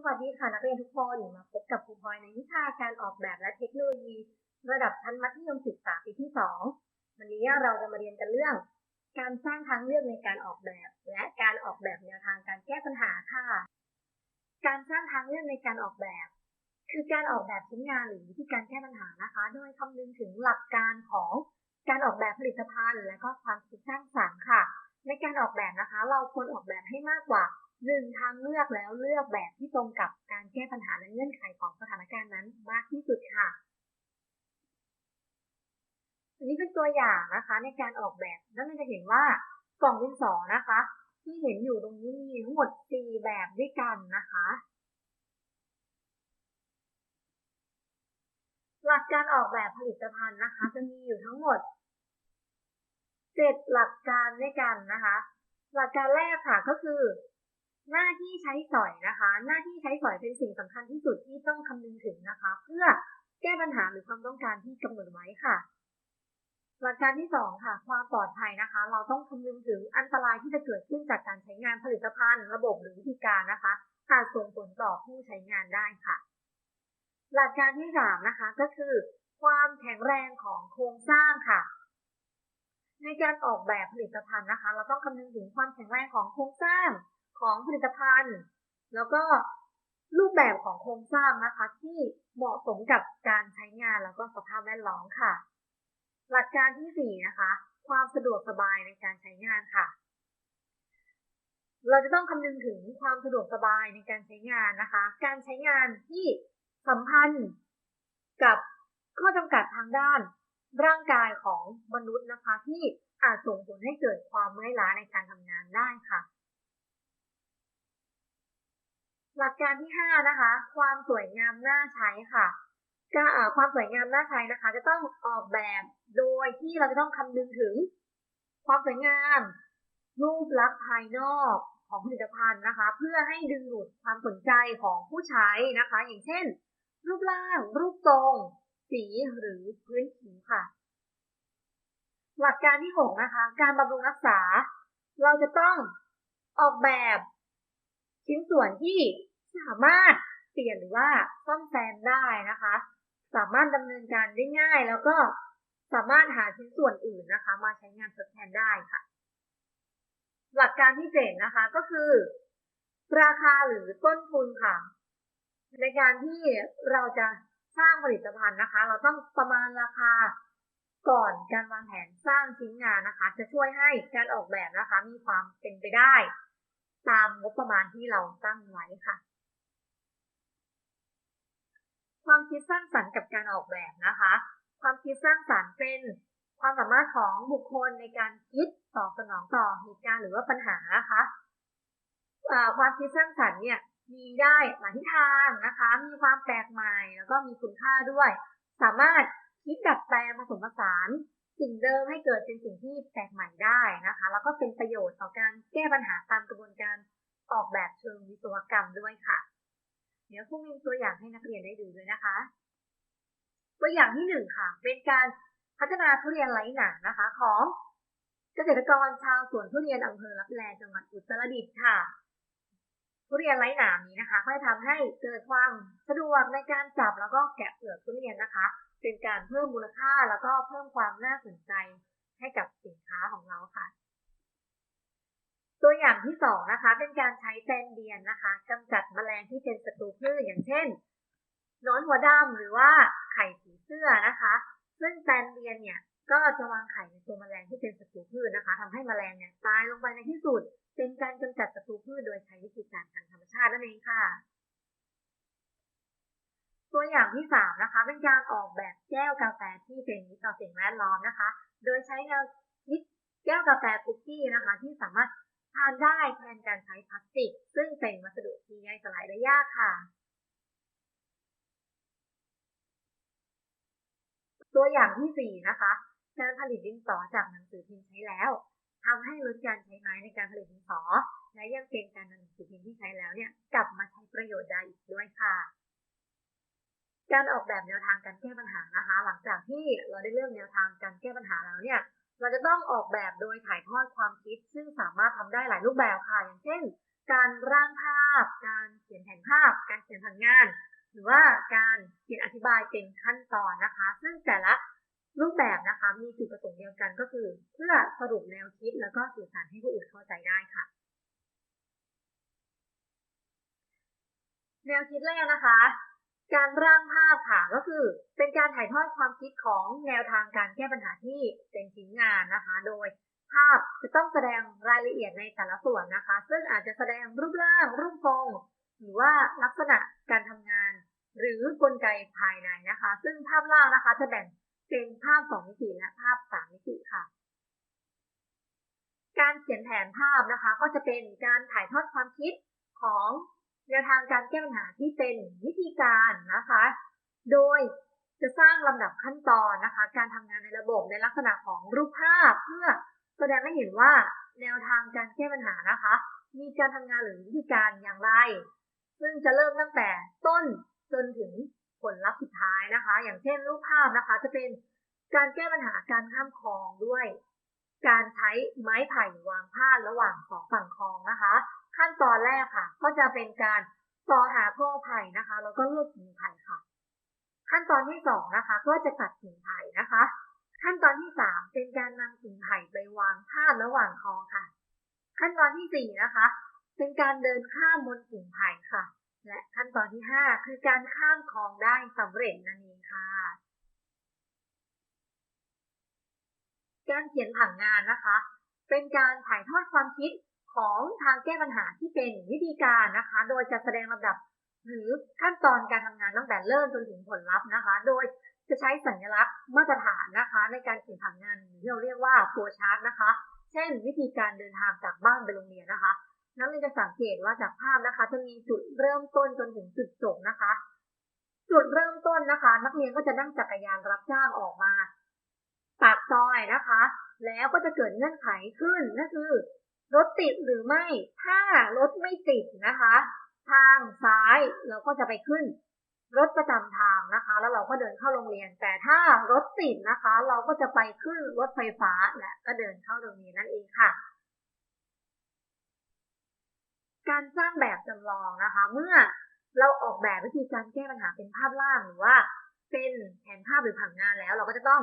สวัสดีค่ะนักเรียนทุกคนมาพบกับครูพลอยในวิชาการออกแบบและเทคโนโลยี ระดับชั้นมัธยมศึกษาปีที่ 2 วันนี้เราจะมาเรียนกันเรื่อง การสร้างทางเลือกในการออกแบบ และการออกแบบแนวทางการแก้ปัญหาค่ะ การสร้างทางเลือกในการออกแบบ คือการออกแบบชิ้นงานหรือวิธีการแก้ปัญหานะคะ โดยคำนึงถึงหลักการของการออกแบบผลิตภัณฑ์ และก็ความคิดสร้างสรรค์ค่ะ ในการออกแบบนะคะ เราควรออกแบบให้มากกว่า หนึ่งทางเลือกแล้วเลือกแบบที่ตรงกับการแก้ปัญหาและเงื่อนไขของสถานการณ์นั้นมากที่สุดค่ะ อันนี้เป็นตัวอย่างนะคะในการออกแบบนั่นจะเห็นว่ากล่องดินสอนะคะ ที่เห็นอยู่ตรงนี้มีทั้งหมด 4 แบบด้วยกันนะคะ หลักการออกแบบผลิตภัณฑ์นะคะ จะมีอยู่ทั้งหมด 7 หลักการด้วยกันนะคะ หลักการแรกค่ะก็คือ หน้าที่ใช้สอยนะคะ หน้าที่ใช้สอยเป็นสิ่งสำคัญที่สุดที่ต้องคำนึงถึงนะคะ เพื่อแก้ปัญหาหรือความต้องการที่กำหนดไว้ค่ะ หลักการที่ 2 ค่ะ ความปลอดภัยนะคะ เราต้องคำนึงถึงอันตรายที่จะเกิดขึ้นจากการใช้งานผลิตภัณฑ์ ระบบหรือวิธีการนะคะอาจส่งผลต่อผู้ใช้งานได้ค่ะ หลักการที่3นะคะก็คือ ความแข็งแรงของโครงสร้างค่ะในการออกแบบผลิตภัณฑ์นะคะ เราต้องคำนึงถึงความแข็งแรงของโครงสร้าง ของผลิตภัณฑ์ แล้วก็รูปแบบของโครงสร้างนะคะ ที่เหมาะสมกับการใช้งานแล้วก็สภาพแวดล้อมค่ะ หลักการที่4นะคะ ความสะดวกสบายในการใช้งานค่ะ เราจะต้องคำนึงถึงความสะดวกสบายในการใช้งานนะคะ การใช้งานที่สัมพันธ์กับข้อจำกัดทางด้านร่างกายของมนุษย์นะคะ ที่อาจส่งผลให้เกิดความเมื่อยล้าในการทำงานได้ค่ะ หลักการที่5นะคะ ความสวยงามน่าใช้ค่ะการความสวยงามน่าใช้นะคะ จะต้องออกแบบโดยที่เราจะต้องคำนึงถึง ความสวยงาม รูปลักษณ์ภายนอกของผลิตภัณฑ์นะคะ เพื่อให้ดึงดูดความสนใจของผู้ใช้นะคะ อย่างเช่น รูปร่าง รูปทรง สีหรือพื้นผิวค่ะ หลักการที่ 6 นะคะ การบำรุงรักษา เราจะต้องออกแบบชิ้นส่วนที่ สามารถเปลี่ยนหรือว่าซ่อมแซมได้นะคะ สามารถดำเนินการได้ง่าย แล้วก็สามารถหาชิ้นส่วนอื่นนะคะ มาใช้งานทดแทนได้ค่ะ หลักการที่เจ็ดนะคะก็คือ ราคาหรือต้นทุนค่ะ ในการที่เราจะสร้างผลิตภัณฑ์นะคะ เราต้องประมาณราคาก่อนการวางแผนสร้างชิ้นงานนะคะ จะช่วยให้การออกแบบนะคะ มีความเป็นไปได้ ตามงบประมาณที่เราตั้งไว้ค่ะ ความคิดสร้างสรรค์กับการออกแบบนะคะ ความคิดสร้างสรรค์เป็นความสามารถของบุคคลในการคิดตอบสนองต่อเหตุการณ์หรือว่าปัญหานะคะความคิดสร้างสรรค์เนี่ยมีได้หลายทิศทางนะคะ มีความแปลกใหม่แล้วก็มีคุณค่าด้วย สามารถคิดดัดแปลงผสมผสาน สิ่งเดิมให้เกิดเป็นสิ่งที่แปลกใหม่ได้นะคะ แล้วก็เป็นประโยชน์ต่อการแก้ปัญหาตามกระบวนการออกแบบเชิงวิศวกรรมด้วยค่ะ เดี๋ยวครูมีตัวอย่างให้นักเรียนได้ดูด้วยนะคะ ตัวอย่างที่หนึ่งค่ะ เป็นการพัฒนาทุเรียนไร้หนามนะคะ ของเกษตรกรชาวสวนทุเรียนอำเภอรับแลจังหวัดอุตรดิตถ์ค่ะ ทุเรียนไร้หนามนี้นะคะก็จะทำให้เกิดความสะดวกในการจับแล้วก็แกะเปลือกทุเรียนนะคะ เป็นการเพิ่มมูลค่าแล้วก็เพิ่มความน่าสนใจให้กับสินค้าของเราค่ะ ตัวอย่างที่สองนะคะเป็นการใช้แตนเดียนนะคะกำจัดแมลงที่เป็นศัตรูพืชอย่างเช่นนอนหัวดำหรือว่าไข่ผีเสื้อนะคะ ซึ่งแตนเดียนเนี่ยก็จะวางไข่ในตัวแมลงที่เป็นศัตรูพืชนะคะทำให้แมลงเนี่ยตายลงไปในที่สุด เป็นการกำจัดศัตรูพืชโดยใช้วิธีการทางธรรมชาตินั่นเองค่ะ ตัวอย่างที่3นะคะเป็นการออกแบบแก้วกาแฟที่เป็นมิตรต่อสิ่งแวดล้อมนะคะ โดยใช้แนวคิดแก้วกาแฟคุกกี้นะคะ ที่สามารถ ทานได้แทนการใช้พลาสติก ซึ่งเป็นวัสดุที่ย่อยสลายได้ยากค่ะ ตัวอย่างที่ 4 นะคะ การผลิตดินสอจากหนังสือพิมพ์ใช้แล้วทำให้ลดการใช้ไม้ในการผลิตดินสอ และยังเป็นการนำหนังสือพิมพ์ที่ใช้แล้วเนี่ยกลับมาใช้ประโยชน์ได้อีกด้วยค่ะการออกแบบแนวทางการแก้ปัญหานะคะ หลังจากที่เราได้เลือกแนวทางการแก้ปัญหาแล้วเนี่ย เราจะต้องออกแบบโดยถ่ายทอดความคิด ซึ่งสามารถทำได้หลายรูปแบบค่ะ อย่างเช่น การร่างภาพ การเขียนขียนแผนภาพ การเขียนผังงาน หรือว่าการเขียนอธิบายเป็นขั้นตอนนะคะ ซึ่งแต่ละรูปแบบนะคะมีจุดประสงค์เดียวกันก็คือ เพื่อสรุปแนวคิดแล้วก็สื่อสารให้ผู้อื่นเข้าใจได้ค่ะ แนวคิดแรกนะคะ การร่างภาพค่ะก็คือเป็นการถ่ายทอดความคิดของแนวทางการแก้ปัญหาที่เป็นชิ้นงานนะคะ โดยภาพจะต้องแสดงรายละเอียดในแต่ละส่วนนะคะ ซึ่งอาจจะแสดงรูปร่าง รูปทรงหรือว่าลักษณะการทำงาน หรือกลไกภายในนะคะ ซึ่งภาพล่างนะคะจะแบ่งเป็นภาพสองมิติและภาพสามมิติค่ะ การเขียนแผนภาพนะคะ ก็จะเป็นการถ่ายทอดความคิดของ แนวทางการแก้ปัญหาที่เป็นวิธีการนะคะ โดยจะสร้างลำดับขั้นตอนนะคะ การทำงานในระบบในลักษณะของรูปภาพ เพื่อแสดงให้เห็นว่าแนวทางการแก้ปัญหานะคะ มีการทำงานหรือวิธีการอย่างไร ซึ่งจะเริ่มตั้งแต่ต้นจนถึงผลลัพธ์สุดท้ายนะคะ อย่างเช่นรูปภาพนะคะ จะเป็นการแก้ปัญหาการข้ามคลองด้วย การใช้ไม้ไผ่วางพาดระหว่างสองฝั่งคลองนะคะ ขั้นตอนแรกค่ะ ก็จะเป็นการต่อหาพ่อไผ่นะคะ แล้วก็เลือกกิ่งไผ่ค่ะ ขั้นตอนที่สองนะคะ ก็จะตัดกิ่งไผ่นะคะ ขั้นตอนที่สามเป็นการนำกิ่งไผ่ไปวางพาดระหว่างคลองค่ะ ขั้นตอนที่สี่นะคะ เป็นการเดินข้ามบนกิ่งไผ่ค่ะ และขั้นตอนที่ห้าคือการข้ามคลองได้สำเร็จนั่นเองค่ะ การเขียนผังงานนะคะ เป็นการถ่ายทอดความคิดของทางแก้ปัญหาที่เป็นวิธีการนะคะ โดยจะแสดงลำดับ หรือขั้นตอนการทำงานตั้งแต่เริ่มจนถึงผลลัพธ์นะคะ โดยจะใช้สัญลักษณ์มาตรฐานนะคะ ในการเขียนผังงานที่เราเรียกว่าโฟชาร์ตนะคะ เช่น วิธีการเดินทางจากบ้านไปโรงเรียนนะคะ นักเรียนจะสังเกตว่าจากภาพนะคะ จะมีจุดเริ่มต้นจนถึงจุดจบนะคะ จุดเริ่มต้นนะคะ นักเรียนก็จะนั่งจักรยานรับจ้างออกมา ปากซอยนะคะ แล้วก็จะเกิดเงื่อนไขขึ้นนั่นคือ รถติดหรือไม่ ถ้ารถไม่ติดนะคะ ทางซ้ายเราก็จะไปขึ้น รถประจำทางนะคะ แล้วเราก็เดินเข้าโรงเรียน แต่ถ้ารถติดนะคะ เราก็จะไปขึ้นรถไฟฟ้าและก็เดินเข้าโรงเรียนนั่นเองค่ะการสร้างแบบจำลองนะคะ เมื่อเราออกแบบวิธีการแก้ปัญหาเป็นภาพล่างหรือว่า เป็นแผนภาพหรือผังงานแล้ว เราก็จะต้อง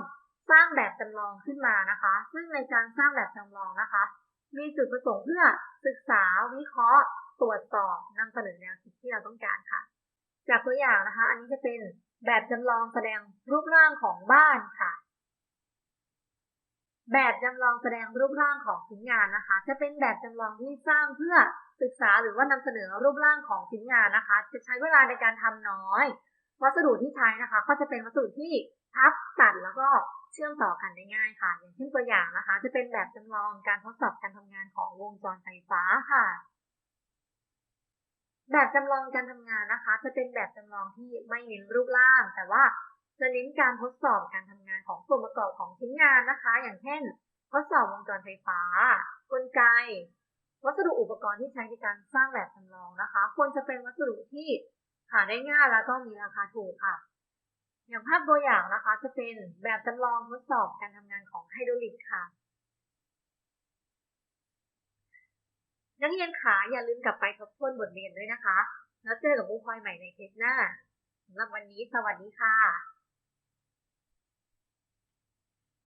สร้างแบบจำลองขึ้นมานะคะ ซึ่งในการสร้างแบบจำลองนะคะ มีจุดประสงค์เพื่อศึกษาวิเคราะห์ ตรวจสอบนำเสนอแนวคิดที่เราต้องการค่ะ จากตัวอย่างนะคะ อันนี้จะเป็นแบบจำลองแสดงรูปร่างของบ้านค่ะ แบบจำลองแสดงรูปร่างของชิ้นงานนะคะ จะเป็นแบบจำลองที่สร้างเพื่อศึกษาหรือว่านำเสนอรูปร่างของชิ้นงานนะคะ จะใช้เวลาในการทำน้อย วัสดุที่ใช้นะคะ ก็จะเป็นวัสดุที่พับตัดแล้วก็เชื่อมต่อกันได้ง่ายค่ะ อย่างเช่นตัวอย่างนะคะ จะเป็นแบบจำลองการทดสอบการทำงานของวงจรไฟฟ้าค่ะ แบบจำลองการทำงานนะคะ จะเป็นแบบจำลองที่ไม่เน้นรูปร่าง แต่ว่าจะเน้นการทดสอบการทำงานของส่วนประกอบของชิ้นงานนะคะ อย่างเช่น ทดสอบวงจรไฟฟ้า กลไก วัสดุอุปกรณ์ที่ใช้ในการสร้างแบบจำลองนะคะ ควรจะเป็นวัสดุที่ หาได้ง่ายแล้วก็มีราคาถูกค่ะ อย่างภาพตัวอย่างนะคะ จะเป็นแบบจำลองทดสอบการทำงานของไฮดรอลิกค่ะ นักเรียนขาอย่าลืมกลับไปทบทวนบทเรียนด้วยนะคะ แล้วเจอกับครูพลอยใหม่ในเทปหน้าสำหรับวันนี้สวัสดีค่ะ